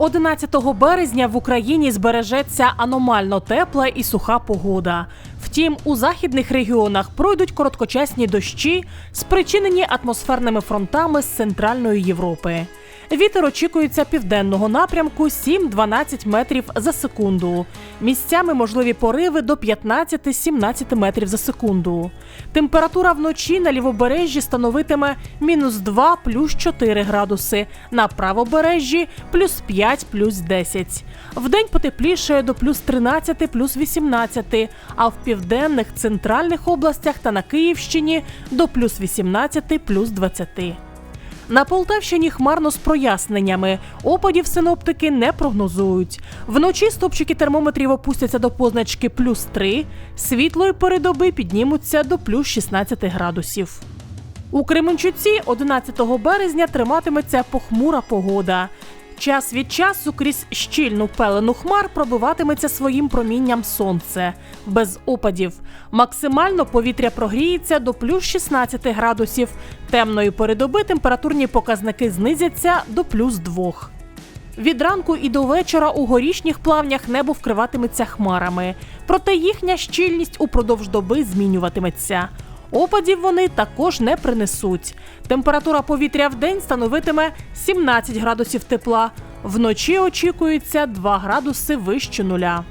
11 березня в Україні збережеться аномально тепла і суха погода. Втім, у західних регіонах пройдуть короткочасні дощі, спричинені атмосферними фронтами з центральної Європи. Вітер очікується південного напрямку 7-12 метрів за секунду. Місцями можливі пориви до 15-17 метрів за секунду. Температура вночі на лівобережжі становитиме мінус 2 плюс 4 градуси, на правобережжі плюс 5 плюс 10. Вдень потеплішає до плюс 13 плюс 18, а в південних центральних областях та на Київщині до плюс 18 плюс 20. На Полтавщині хмарно з проясненнями. Опадів синоптики не прогнозують. Вночі стопчики термометрів опустяться до позначки плюс 3, світлої передоби піднімуться до плюс 16 градусів. У Кременчуці 11 березня триматиметься похмура погода. Час від часу крізь щільну пелену хмар пробиватиметься своїм промінням сонце без опадів. Максимально повітря прогріється до плюс 16 градусів. Темної передоби температурні показники знизяться до плюс 2. Від ранку і до вечора у горішніх плавнях небо вкриватиметься хмарами, проте їхня щільність упродовж доби змінюватиметься. Опадів вони також не принесуть. Температура повітря в день становитиме 17 градусів тепла. Вночі очікується 2 градуси вище нуля.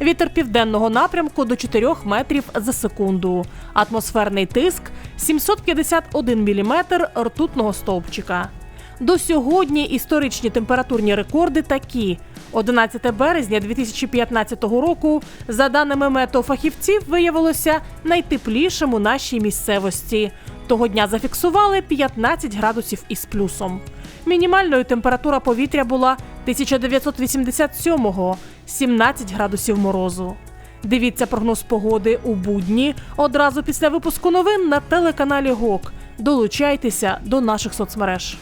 Вітер південного напрямку до 4 метрів за секунду. Атмосферний тиск 751 міліметр ртутного стовпчика. До сьогодні історичні температурні рекорди такі: 11 березня 2015 року, за даними метеофахівців, виявилося найтеплішим у нашій місцевості. Того дня зафіксували 15 градусів із плюсом. Мінімальною температура повітря була 1987-го – 17 градусів морозу. Дивіться прогноз погоди у будні одразу після випуску новин на телеканалі ГОК. Долучайтеся до наших соцмереж.